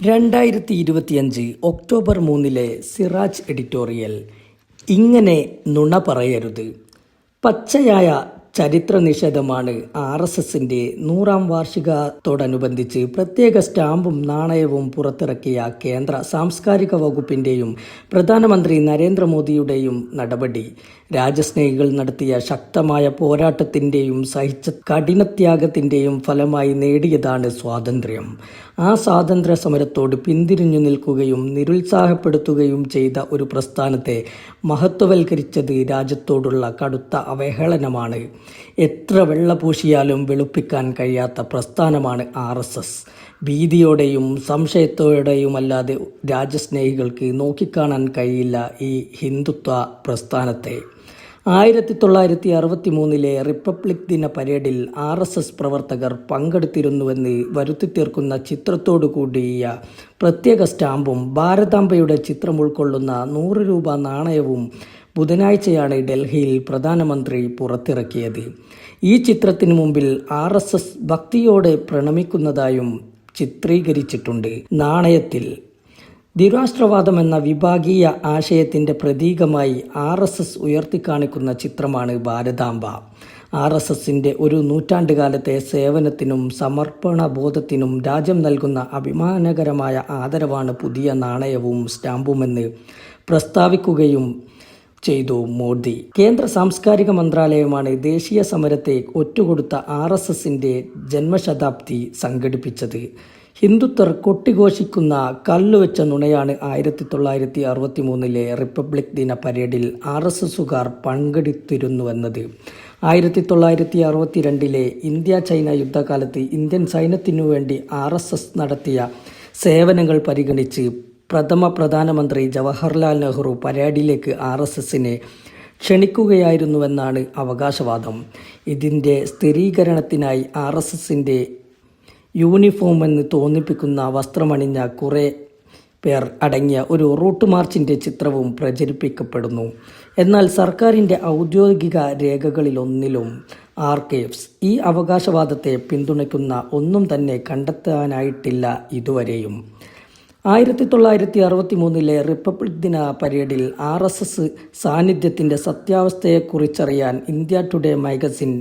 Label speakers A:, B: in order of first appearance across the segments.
A: രണ്ടായിരത്തി ഇരുപത്തിയഞ്ച് ഒക്ടോബർ മൂന്നിലെ സിറാജ് എഡിറ്റോറിയൽ ഇങ്ങനെ നുണ പറയരുത്. പച്ചയായ ചരിത്ര നിഷേധമാണ് ആർ എസ് എസിന്റെ നൂറാം വാർഷികത്തോടനുബന്ധിച്ച് പ്രത്യേക സ്റ്റാമ്പും നാണയവും പുറത്തിറക്കിയ കേന്ദ്ര സാംസ്കാരിക വകുപ്പിന്റെയും പ്രധാനമന്ത്രി നരേന്ദ്രമോദിയുടെയും നടപടി. രാജസ്നേഹികൾ നടത്തിയ ശക്തമായ പോരാട്ടത്തിന്റെയും സഹിച്ച കഠിനത്യാഗത്തിന്റെയും ഫലമായി നേടിയതാണ് സ്വാതന്ത്ര്യം. ആ സ്വാതന്ത്ര്യ സമരത്തോട് പിന്തിരിഞ്ഞു നിൽക്കുകയും നിരുത്സാഹപ്പെടുത്തുകയും ചെയ്ത ഒരു പ്രസ്ഥാനത്തെ മഹത്വവൽക്കരിച്ചത് രാജ്യത്തോടുള്ള കടുത്ത അവഹേളനമാണ്. എത്ര വെള്ളപൂശിയാലും വെളുപ്പിക്കാൻ കഴിയാത്ത പ്രസ്ഥാനമാണ് ആർ എസ് എസ്. ഭീതിയോടെയും സംശയത്തോടെയുമല്ലാതെ രാജ്യസ്നേഹികൾക്ക് നോക്കിക്കാണാൻ കഴിയില്ല ഈ ഹിന്ദുത്വ പ്രസ്ഥാനത്തെ. ആയിരത്തി തൊള്ളായിരത്തി അറുപത്തി മൂന്നിലെ റിപ്പബ്ലിക് ദിന പരേഡിൽ ആർ എസ് എസ് പ്രവർത്തകർ പങ്കെടുത്തിരുന്നുവെന്ന് വരുത്തി തീർക്കുന്ന ചിത്രത്തോടു കൂടിയ പ്രത്യേക സ്റ്റാമ്പും ഭാരതാംബയുടെ ചിത്രം ഉൾക്കൊള്ളുന്ന നൂറ് രൂപ നാണയവും ബുധനാഴ്ചയാണ് ഡൽഹിയിൽ പ്രധാനമന്ത്രി പുറത്തിറക്കിയത്. ഈ ചിത്രത്തിന് മുമ്പിൽ ആർ എസ് എസ് ഭക്തിയോടെ പ്രണമിക്കുന്നതായും ചിത്രീകരിച്ചിട്ടുണ്ട്. നാണയത്തിൽ ദ്വിരാഷ്ട്രവാദം എന്ന വിഭാഗീയ ആശയത്തിന്റെ പ്രതീകമായി ആർ എസ് എസ് ഉയർത്തിക്കാണിക്കുന്ന ചിത്രമാണ് ഭാരതാംബ. ആർ എസ് എസിന്റെ ഒരു നൂറ്റാണ്ടുകാലത്തെ സേവനത്തിനും സമർപ്പണ ബോധത്തിനും രാജ്യം നൽകുന്ന അഭിമാനകരമായ ആദരവാണ് പുതിയ നാണയവും സ്റ്റാമ്പുമെന്ന് പ്രസ്താവിക്കുകയും ചെയ്തു മോദി. കേന്ദ്ര സാംസ്കാരിക മന്ത്രാലയമാണ് ദേശീയ സമരത്തെ ഒറ്റുകൊടുത്ത ആർ എസ് എസിന്റെ ജന്മശതാബ്ദി സംഘടിപ്പിച്ചത്. ഹിന്ദുത്വർ കൊട്ടിഘോഷിക്കുന്ന കല്ലുവെച്ച നുണയാണ് ആയിരത്തി തൊള്ളായിരത്തി അറുപത്തി മൂന്നിലെ റിപ്പബ്ലിക് ദിന പരേഡിൽ ആർ എസ് എസുകാർ പങ്കെടുത്തിരുന്നുവെന്നത്. ആയിരത്തി തൊള്ളായിരത്തി അറുപത്തി രണ്ടിലെ ഇന്ത്യ ചൈന യുദ്ധകാലത്ത് ഇന്ത്യൻ സൈന്യത്തിനു വേണ്ടി ആർ എസ് എസ് നടത്തിയ സേവനങ്ങൾ പരിഗണിച്ച് പ്രഥമ പ്രധാനമന്ത്രി ജവഹർലാൽ നെഹ്റു പരേഡിലേക്ക് ആർ എസ് എസിനെ ക്ഷണിക്കുകയായിരുന്നുവെന്നാണ് അവകാശവാദം. ഇതിന്റെ സ്ഥിരീകരണത്തിനായി ആർ എസ് എസിന്റെ യൂണിഫോം എന്ന് തോന്നിപ്പിക്കുന്ന വസ്ത്രമണിഞ്ഞ കുറേ പേർ അടങ്ങിയ ഒരു റൂട്ട് മാർച്ചിന്റെ ചിത്രവും പ്രചരിപ്പിക്കപ്പെടുന്നു. എന്നാൽ സർക്കാരിന്റെ ഔദ്യോഗിക രേഖകളിലൊന്നിലും ആർക്കേവ്സ് ഈ അവകാശവാദത്തെ പിന്തുണയ്ക്കുന്ന ഒന്നും തന്നെ കണ്ടെത്താനായിട്ടില്ല ഇതുവരെയും. ആയിരത്തി തൊള്ളായിരത്തി അറുപത്തി മൂന്നിലെ റിപ്പബ്ലിക് ദിന പരേഡിൽ ആർ എസ് എസ് സാന്നിധ്യത്തിന്റെ സത്യാവസ്ഥയെക്കുറിച്ചറിയാൻ ഇന്ത്യ ടുഡേ മാഗസിൻ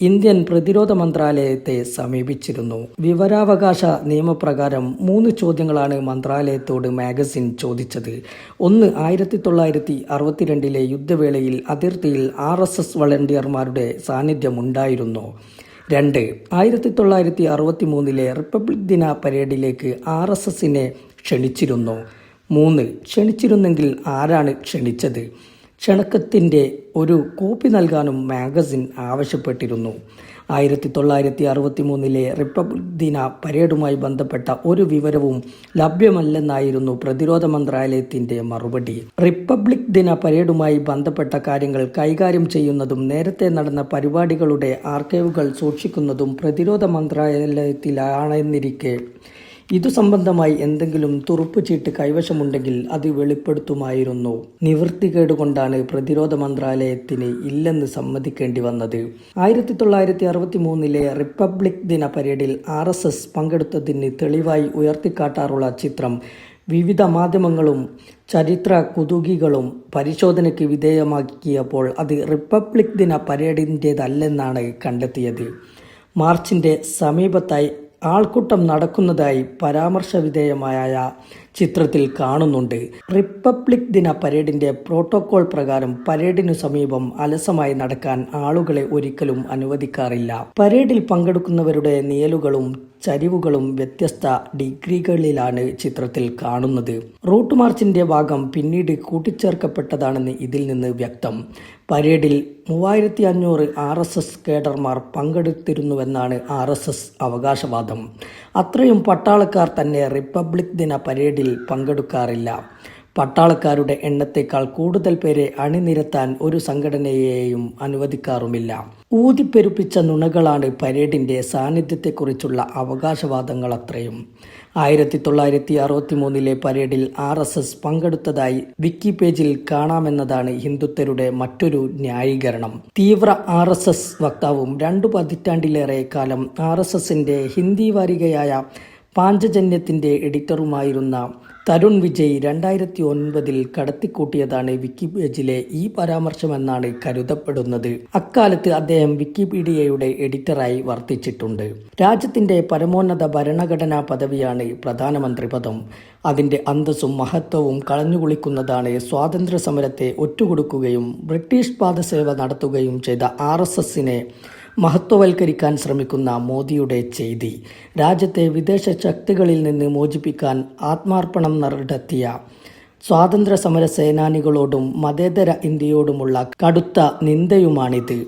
A: ഇന്ത്യൻ പ്രതിരോധ മന്ത്രാലയത്തെ സമീപിച്ചിരുന്നു. വിവരാവകാശ നിയമപ്രകാരം മൂന്ന് ചോദ്യങ്ങളാണ് മന്ത്രാലയത്തോട് മാഗസിൻ ചോദിച്ചത്. ഒന്ന് ആയിരത്തി തൊള്ളായിരത്തി അറുപത്തിരണ്ടിലെ യുദ്ധവേളയിൽ അതിർത്തിയിൽ ആർ എസ് എസ് വളണ്ടിയർമാരുടെ സാന്നിധ്യമുണ്ടായിരുന്നോ. രണ്ട് ആയിരത്തി തൊള്ളായിരത്തി അറുപത്തി മൂന്നിലെ റിപ്പബ്ലിക് ദിന പരേഡിലേക്ക് ആർ എസ് എസിനെ ക്ഷണിച്ചിരുന്നു. മൂന്ന് ക്ഷണിച്ചിരുന്നെങ്കിൽ ആരാണ് ക്ഷണിച്ചത്? ക്ഷണക്കത്തിന്റെ ഒരു കോപ്പി നൽകാനും മാഗസിൻ ആവശ്യപ്പെട്ടിരുന്നു. ആയിരത്തി തൊള്ളായിരത്തി അറുപത്തി മൂന്നിലെ റിപ്പബ്ലിക് ദിന പരേഡുമായി ബന്ധപ്പെട്ട ഒരു വിവരവും ലഭ്യമല്ലെന്നായിരുന്നു പ്രതിരോധ മന്ത്രാലയത്തിന്റെ മറുപടി. റിപ്പബ്ലിക് ദിന പരേഡുമായി ബന്ധപ്പെട്ട കാര്യങ്ങൾ കൈകാര്യം ചെയ്യുന്നതും നേരത്തെ നടന്ന പരിപാടികളുടെ ആർക്കൈവുകൾ സൂക്ഷിക്കുന്നതും പ്രതിരോധ മന്ത്രാലയത്തിലാണെന്നിരിക്കെ ഇതു സംബന്ധമായി എന്തെങ്കിലും തുറുപ്പ് ചീട്ട് കൈവശമുണ്ടെങ്കിൽ അത് വെളിപ്പെടുത്തുമായിരുന്നു. നിവൃത്തികേടുകൊണ്ടാണ് പ്രതിരോധ മന്ത്രാലയത്തിന് ഇല്ലെന്ന് സമ്മതിക്കേണ്ടി വന്നത്. ആയിരത്തി തൊള്ളായിരത്തി അറുപത്തി മൂന്നിലെ റിപ്പബ്ലിക് ദിന പരേഡിൽ ആർ എസ് എസ് പങ്കെടുത്തതിന് തെളിവായി ഉയർത്തിക്കാട്ടാറുള്ള ചിത്രം വിവിധ മാധ്യമങ്ങളും ചരിത്ര കുതുകികളും പരിശോധനയ്ക്ക് വിധേയമാക്കിയപ്പോൾ അത് റിപ്പബ്ലിക് ദിന പരേഡിന്റേതല്ലെന്നാണ് കണ്ടെത്തിയത്. മാർച്ചിന്റെ സമീപത്തായി ആൾക്കൂട്ടം നടക്കുന്നതായി പരാമർശവിധേയമായ ചിത്രത്തിൽ കാണുന്നുണ്ട്. റിപ്പബ്ലിക് ദിന പരേഡിന്റെ പ്രോട്ടോകോൾ പ്രകാരം പരേഡിനു സമീപം അലസമായി നടക്കാൻ ആളുകളെ ഒരിക്കലും അനുവദിക്കാറില്ല. പരേഡിൽ പങ്കെടുക്കുന്നവരുടെ നിയലുകളും ചരിവുകളും വ്യത്യസ്ത ഡിഗ്രികളിലാണ് ചിത്രത്തിൽ കാണുന്നത്. റൂട്ട് മാർച്ചിന്റെ ഭാഗം പിന്നീട് കൂട്ടിച്ചേർക്കപ്പെട്ടതാണെന്ന് ഇതിൽ നിന്ന് വ്യക്തം. പരേഡിൽ മൂവായിരത്തി അഞ്ഞൂറ് ആർ എസ് എസ് കേഡർമാർ പങ്കെടുത്തിരുന്നുവെന്നാണ് ആർ എസ് എസ് അവകാശവാദം. അത്രയും പട്ടാളക്കാർ തന്നെ റിപ്പബ്ലിക് ദിന പരേഡിൽ പങ്കെടുക്കാറില്ല. പട്ടാളക്കാരുടെ എണ്ണത്തേക്കാൾ കൂടുതൽ പേരെ അണിനിരത്താൻ ഒരു സംഘടനയെയും അനുവദിക്കാറുമില്ല. ഊതിപ്പെരുപ്പിച്ച നുണകളാണ് പരേഡിന്റെ സാന്നിധ്യത്തെക്കുറിച്ചുള്ള അവകാശവാദങ്ങൾ അത്രയും ആയിരത്തി തൊള്ളായിരത്തി അറുപത്തി മൂന്നിലെ പരേഡിൽ ആർ എസ് എസ് പങ്കെടുത്തതായി വിക്കി പേജിൽ കാണാമെന്നതാണ് ഹിന്ദുത്വരുടെ മറ്റൊരു ന്യായീകരണം. തീവ്ര ആർ എസ് എസ് വക്താവും രണ്ടു പതിറ്റാണ്ടിലേറെ കാലം ആർ എസ് എസിന്റെ ഹിന്ദി വാരികയായ പാഞ്ചജന്യത്തിന്റെ എഡിറ്ററുമായിരുന്ന തരുൺ വിജയ് രണ്ടായിരത്തി ഒൻപതിൽ കടത്തിക്കൂട്ടിയതാണ് വിക്കി പേജിലെ ഈ പരാമർശമെന്നാണ് കരുതപ്പെടുന്നത്. അക്കാലത്ത് അദ്ദേഹം വിക്കിപീഡിയയുടെ എഡിറ്ററായി വർത്തിച്ചിട്ടുണ്ട്. രാജ്യത്തിന്റെ പരമോന്നത ഭരണഘടനാ പദവിയാണ് പ്രധാനമന്ത്രി പദം. അതിന്റെ അന്തസ്സും മഹത്വവും കളഞ്ഞുകുളിക്കുന്നതാണ് സ്വാതന്ത്ര്യ സമരത്തെ ഒറ്റുകൊടുക്കുകയും ബ്രിട്ടീഷ് പാദസേവ നടത്തുകയും ചെയ്ത ആർ എസ് എസിനെ മഹത്വവൽക്കരിക്കാൻ ശ്രമിക്കുന്ന മോദിയുടെ ചെയ്തി. രാജ്യത്തെ വിദേശ ശക്തികളിൽ നിന്ന് മോചിപ്പിക്കാൻ ആത്മാർപ്പണം നടത്തിയ സ്വാതന്ത്ര്യ സമര സേനാനികളോടും മതേതര ഇന്ത്യയോടുമുള്ള കടുത്ത നിന്ദയുമാണിത്.